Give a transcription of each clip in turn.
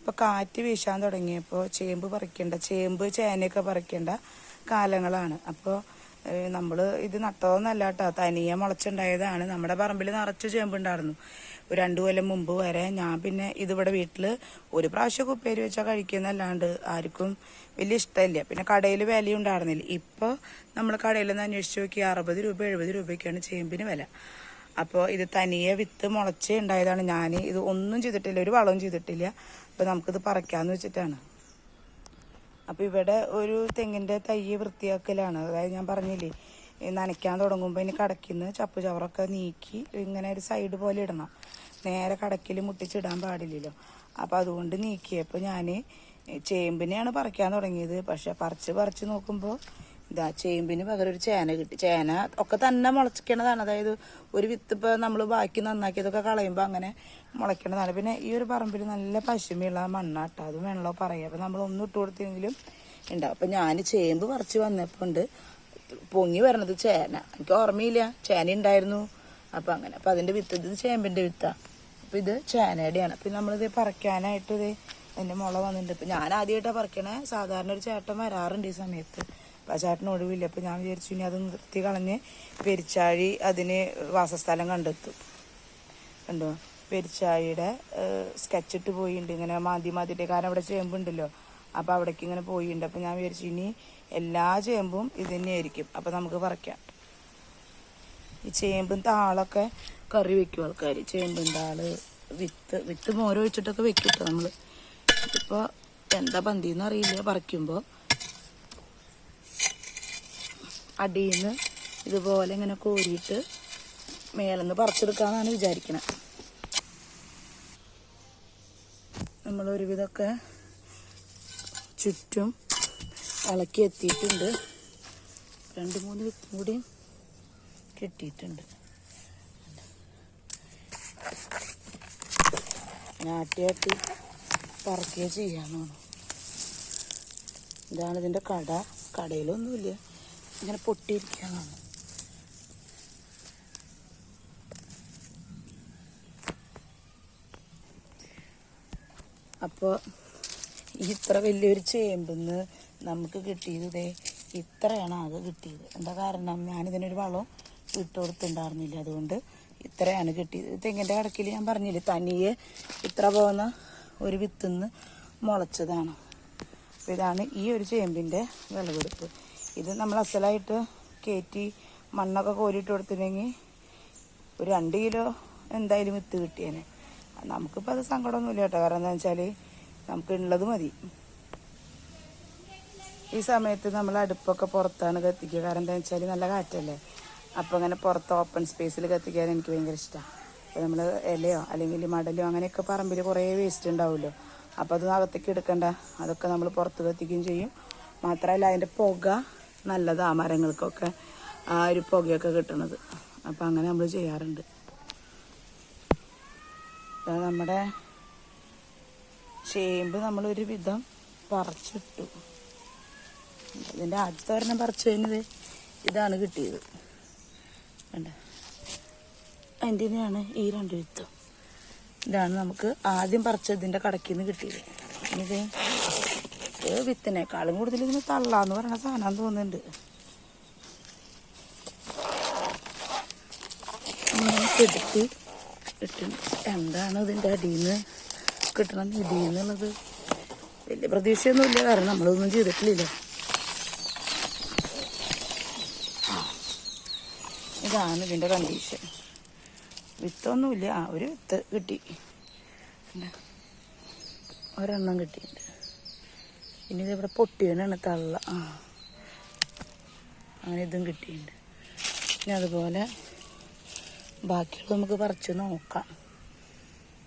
ഇപ്പോൾ കാറ്റ് വീശാൻ തുടങ്ങിയപ്പോൾ ചേമ്പ് പറിക്കേണ്ട ചേമ്പ് ചേനയൊക്കെ പറിക്കേണ്ട കാലങ്ങളാണ്. അപ്പോൾ നമ്മൾ ഇത് നട്ടതൊന്നല്ല കേട്ടോ തനിയെ മുളച്ചുണ്ടായതാണ്. നമ്മുടെ പറമ്പിൽ നിറച്ച് ഒരു രണ്ടു കൊല്ലം മുമ്പ് വരെ ഞാൻ പിന്നെ ഇതിവിടെ വീട്ടിൽ ഒരു പ്രാവശ്യം ഉപ്പേരി വെച്ചാൽ കഴിക്കുന്നല്ലാണ്ട് ആർക്കും വലിയ ഇഷ്ടമില്ല. പിന്നെ കടയിൽ വിലയും ഉണ്ടായിരുന്നില്ല. ഇപ്പോൾ നമ്മൾ കടയിൽ നിന്ന് അന്വേഷിച്ച് നോക്കി അറുപത് രൂപ എഴുപത് രൂപയ്ക്കാണ് ചേമ്പിന് വില. അപ്പോൾ ഇത് തനിയെ വിത്ത് മുളച്ച് ഉണ്ടായതാണ്. ഞാൻ ഇത് ഒന്നും ചെയ്തിട്ടില്ല ഒരു വളവും ചെയ്തിട്ടില്ല. അപ്പോൾ നമുക്കിത് പറിക്കാമെന്ന് വെച്ചിട്ടാണ്. അപ്പോൾ ഇവിടെ ഒരു തെങ്ങിന്റെ തൈ വൃത്തിയാക്കലാണ്. അതായത് ഞാൻ പറഞ്ഞില്ലേ നനയ്ക്കാൻ തുടങ്ങുമ്പോൾ ഇനി കടക്കിന്ന് ചപ്പ് ചവറൊക്കെ നീക്കി ഇങ്ങനെ ഒരു സൈഡ് പോലെ ഇടണം. നേരെ കടക്കിൽ മുട്ടിച്ചിടാൻ പാടില്ലല്ലോ. അപ്പോൾ അതുകൊണ്ട് നീക്കിയപ്പോൾ ഞാൻ ചേമ്പിനെയാണ് പറിക്കാൻ തുടങ്ങിയത്. പക്ഷെ പറിച്ച് പറിച്ച് നോക്കുമ്പോൾ ഇതാ ചേമ്പിന് പകരം ഒരു ചേന കിട്ടി. ചേന ഒക്കെ തന്നെ മുളച്ചിക്കണതാണ്. അതായത് ഒരു വിത്ത് ഇപ്പോൾ നമ്മൾ ബാക്കി നന്നാക്കിയതൊക്കെ കളയുമ്പോൾ അങ്ങനെ മുളയ്ക്കണതാണ്. പിന്നെ ഈ ഒരു പറമ്പിൽ നല്ല പശുമയുള്ള മണ്ണാട്ടോ അത് വേണല്ലോ പറയുക അപ്പോൾ നമ്മൾ ഒന്നും ഇട്ട് കൊടുത്തെങ്കിലും ഉണ്ടാവും അപ്പം ഞാൻ ചേമ്പ് പറിച്ച് വന്നപ്പോൾ ഉണ്ട് പൊങ്ങി വരണത് ചേന. എനിക്ക് ഓർമ്മയില്ല. ചേന ഉണ്ടായിരുന്നു അപ്പം അങ്ങനെ. അപ്പം അതിന്റെ വിത്ത് ഇത് ചേമ്പിന്റെ വിത്താണ് അപ്പം ഇത് ചേനയുടെയാണ്. അപ്പം നമ്മളിത് പറിക്കാനായിട്ട് ഇത് എന്റെ മുള വന്നിട്ടുണ്ട് ഇപ്പം ഞാൻ ആദ്യമായിട്ടാണ് പറിക്കണേ. സാധാരണ ഒരു ചേട്ടൻ വരാറുണ്ട് ഈ സമയത്ത്. ചേട്ടൻ ഒഴിവില്ല അപ്പം ഞാൻ വിചാരിച്ചു ഇനി അത് നിർത്തി കളഞ്ഞ് പെരിച്ചാഴി അതിന് വാസസ്ഥലം കണ്ടെത്തും. കണ്ടോ? പെരിച്ചാഴിയുടെ സ്കെച്ച് ഇട്ട് പോയിട്ടുണ്ട് ഇങ്ങനെ മാന്തി മാതിന്റെ കാരണം അവിടെ ചേമ്പുണ്ടല്ലോ. അപ്പോൾ അവിടേക്ക് ഇങ്ങനെ പോയിട്ടുണ്ട് അപ്പോൾ ഞാൻ വിചാരിച്ചു ഇനി എല്ലാ ചേമ്പും ഇത് തന്നെയായിരിക്കും അപ്പോൾ നമുക്ക് പറിക്കാം. ഈ ചേമ്പും താളൊക്കെ കറി വെക്കും ആൾക്കാർ ചേമ്പും താൾ വിത്ത് വിത്ത് മോരൊഴിച്ചിട്ടൊക്കെ വെക്കും കേട്ടോ നമ്മൾ ഇപ്പോൾ എന്താ പന്തിയെന്ന് അറിയില്ല പറിക്കുമ്പോൾ അടിയിൽ നിന്ന് ഇതുപോലെ ഇങ്ങനെ കോരിയിട്ട് മേലെന്ന് പറിച്ചെടുക്കാമെന്നാണ് വിചാരിക്കണത് നമ്മൾ ഒരുവിധമൊക്കെ ചുറ്റും ഇളക്കി എത്തിയിട്ടുണ്ട് രണ്ട് മൂന്ന് വിത്തും കൂടിയും കിട്ടിയിട്ടുണ്ട്. ഞാട്ടിയാട്ടി പറക്കുകയോ ചെയ്യാമെന്നാണ് ഇതാണ് ഇതിന്റെ കട. കടയിലൊന്നുമില്ല. ഇങ്ങനെ പൊട്ടിയിരിക്കുകയാണ്. അപ്പോൾ ഇത്ര വലിയൊരു ചേമ്പെന്ന് നമുക്ക് കിട്ടിയത് ഇത്രയാണ് ആകെ കിട്ടിയത്. എന്താ കാരണം? ഞാനിതിനൊരു വളം ഇട്ട് അതുകൊണ്ട് ഇത്രയാണ് കിട്ടിയത്. തെങ്ങിന്റെ കടക്കിൽ ഞാൻ പറഞ്ഞില്ലേ തനിയെ ഇത്ര പോകുന്ന ഒരു വിത്തുനിന്ന് മുളച്ചതാണ്. അപ്പോൾ ഇതാണ് ഈ ഒരു ചേമ്പിന്റെ വിളവെടുപ്പ്. ഇത് നമ്മൾ അസലായിട്ട് കയറ്റി മണ്ണൊക്കെ കോരിയിട്ട് കൊടുത്തിട്ടുണ്ടെങ്കിൽ ഒരു രണ്ട് കിലോ എന്തായാലും വിത്ത് കിട്ടിയേനെ. നമുക്കിപ്പോൾ അത് സങ്കടമൊന്നുമില്ല കേട്ടോ. കാരണം എന്താ വെച്ചാൽ നമുക്ക് ഉള്ളത് മതി. ഈ സമയത്ത് നമ്മൾ അടുപ്പൊക്കെ പുറത്താണ് കത്തിക്കുക. കാരണം എന്താ വെച്ചാൽ നല്ല കാറ്റല്ലേ. അപ്പോൾ അങ്ങനെ പുറത്ത് ഓപ്പൺ സ്പേസിൽ കത്തിക്കാൻ എനിക്ക് ഭയങ്കര ഇഷ്ടമാണ് അപ്പോൾ നമ്മൾ ഇലയോ അല്ലെങ്കിൽ മടലോ അങ്ങനെയൊക്കെ പറമ്പിൽ കുറേ വേസ്റ്റ് ഉണ്ടാവുമല്ലോ. അപ്പോൾ അത് അകത്തേക്ക് എടുക്കണ്ട. അതൊക്കെ നമ്മൾ പുറത്ത് കത്തിക്കുകയും ചെയ്യും. മാത്രമല്ല അതിന്റെ പുക നല്ലതാണ് മരങ്ങൾക്കൊക്കെ ആ ഒരു പുകയൊക്കെ കിട്ടണത്. അപ്പം അങ്ങനെ നമ്മൾ ചെയ്യാറുണ്ട്. നമ്മുടെ ചേമ്പ് നമ്മളൊരു വിധം പറിച്ചിട്ടു. ഇതിന്റെ ആദ്യത്തെ ഒരെണ്ണം പറിച്ചു കഴിഞ്ഞത് ഇതാണ് കിട്ടിയത്. വേണ്ട അതിന്റെ തന്നെയാണ് ഈ രണ്ട് വിത്തും ഇതാണ് നമുക്ക് ആദ്യം പറിച്ചതിന്റെ കടക്കിൽ നിന്ന് കിട്ടിയത്. ഇത് വിത്തിനേക്കാളും കൂടുതൽ ഇതിന് തള്ളാന്ന് പറയുന്ന സാധനം തോന്നുന്നുണ്ട്. എടുത്ത് ഇട്ടുണ്ട് എന്താണ് ഇതിന്റെ അടിയിൽ നിന്ന് കിട്ടണ നിധി എന്നുള്ളത്? വലിയ പ്രതീക്ഷയൊന്നുമില്ല. കാരണം നമ്മളൊന്നും ചെയ്തിട്ടില്ല ഇതാണ് ഇതിന്റെ കണ്ടീഷൻ വിത്തൊന്നുമില്ല. ആ ഒരു വിത്ത് കിട്ടി. ഒരെണ്ണം കിട്ടിയിട്ടുണ്ട്. ഇനി ഇതിവിടെ പൊട്ടിയനാണ് തള്ള. ആ. അങ്ങനെ ഇതും കിട്ടിയിട്ടുണ്ട്. പിന്നെ അതുപോലെ ബാക്കിയുള്ള നമുക്ക് പറിച്ച് നോക്കാം.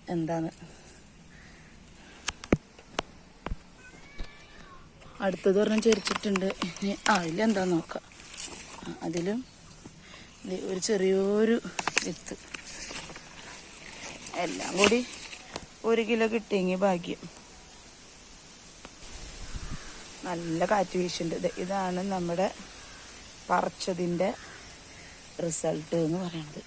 എന്താണ് അടുത്തത് പറഞ്ഞാൽ ചെരിച്ചിട്ടുണ്ട്. ഇനി ആ ഇതിലെന്താ നോക്കാം. അതിലും ഒരു ചെറിയൊരു വിത്ത്. എല്ലാം കൂടി ഒരു കിലോ കിട്ടിയെങ്കിൽ ഭാഗ്യം. നല്ല കാറ്റ് വീശുന്നുണ്ട്. ഇതാണ് നമ്മുടെ പറിച്ചതിന്റെ റിസൾട്ട് എന്ന് പറയുന്നത്.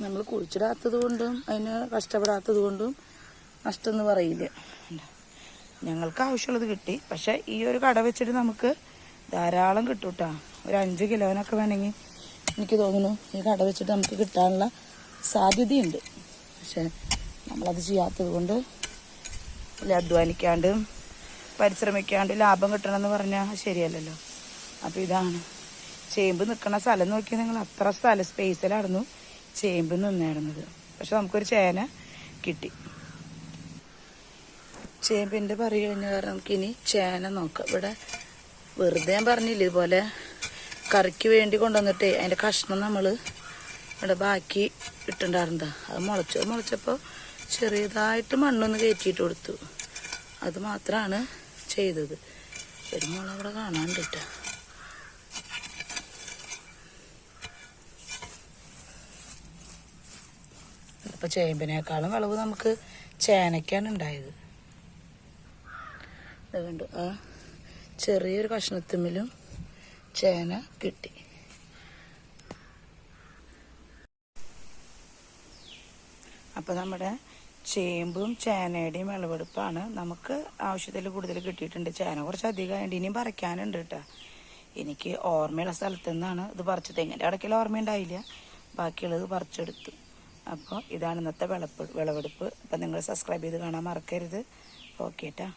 നമ്മൾ കുഴിച്ചിടാത്തത് കൊണ്ടും അതിന് കഷ്ടപ്പെടാത്തത് കൊണ്ടും നഷ്ടം എന്ന് പറയില്ല. ഞങ്ങൾക്ക് ആവശ്യമുള്ളത് കിട്ടി. പക്ഷെ ഈ ഒരു കട വെച്ചിട്ട് നമുക്ക് ധാരാളം കിട്ടും കേട്ടോ ഒരു അഞ്ച് കിലോനൊക്കെ വേണമെങ്കിൽ എനിക്ക് തോന്നുന്നു ഈ കട വെച്ചിട്ട് നമുക്ക് കിട്ടാനുള്ള സാധ്യതയുണ്ട്. പക്ഷെ നമ്മളത് ചെയ്യാത്തത് കൊണ്ട് അല്ല അധ്വാനിക്കാണ്ട് പരിശ്രമിക്കാണ്ട് ലാഭം കിട്ടണമെന്ന് പറഞ്ഞാൽ ശരിയല്ലല്ലോ. അപ്പോൾ ഇതാണ്. ചേമ്പ് നിൽക്കുന്ന സ്ഥലം നോക്കി നിങ്ങൾ അത്ര സ്ഥല സ്പേസിലായിരുന്നു ചേമ്പ് നിന്നായിരുന്നത് പക്ഷെ നമുക്കൊരു ചേന കിട്ടി. ചേമ്പിന്റെ പറയ കഴിഞ്ഞ കാരണം നമുക്കിനി ചേന നോക്കാം. ഇവിടെ വെറുതെ ഞാൻ പറഞ്ഞില്ല ഇതുപോലെ കറിക്ക് വേണ്ടി കൊണ്ടുവന്നിട്ടേ അതിന്റെ കഷ്ണം നമ്മൾ ഇവിടെ ബാക്കി ഇട്ടുണ്ടായിരുന്നതാണ് അത് മുളച്ചു മുളച്ചപ്പോൾ ചെറിയതായിട്ട് മണ്ണൊന്ന് കയറ്റിയിട്ട് കൊടുത്തു. അത് മാത്രമാണ് ചെയ്തത്. ഒരു മുള അവിടെ കാണാണ്ടിട്ട. ഇപ്പൊ ചേമ്പിനേക്കാളും വിളവ് നമുക്ക് ചേനയ്ക്കാണ് ഉണ്ടായത്. കണ്ടു. ആ ചെറിയൊരു കഷ്ണത്തുമ്മിലും ചേന കിട്ടി. അപ്പോൾ നമ്മുടെ ചേമ്പും ചേനയുടെയും വിളവെടുപ്പാണ് നമുക്ക് ആവശ്യത്തിൽ കൂടുതൽ കിട്ടിയിട്ടുണ്ട്. ചേന കുറച്ച് അധികമായിട്ട് ഇനിയും പറിക്കാനുണ്ട് കേട്ടോ. എനിക്ക് ഓർമ്മയുള്ള സ്ഥലത്തു നിന്നാണ് ഇത് പറിച്ചത്. എങ്ങനെ ഇടയ്ക്കിൽ ഓർമ്മയുണ്ടായില്ല. ബാക്കിയുള്ളത് പറിച്ചെടുത്തു. അപ്പോൾ ഇതാണ് ഇന്നത്തെ വിളപ്പ് വിളവെടുപ്പ്. അപ്പം നിങ്ങൾ സബ്സ്ക്രൈബ് ചെയ്ത് കാണാൻ മറക്കരുത്. ഓക്കെ കേട്ടോ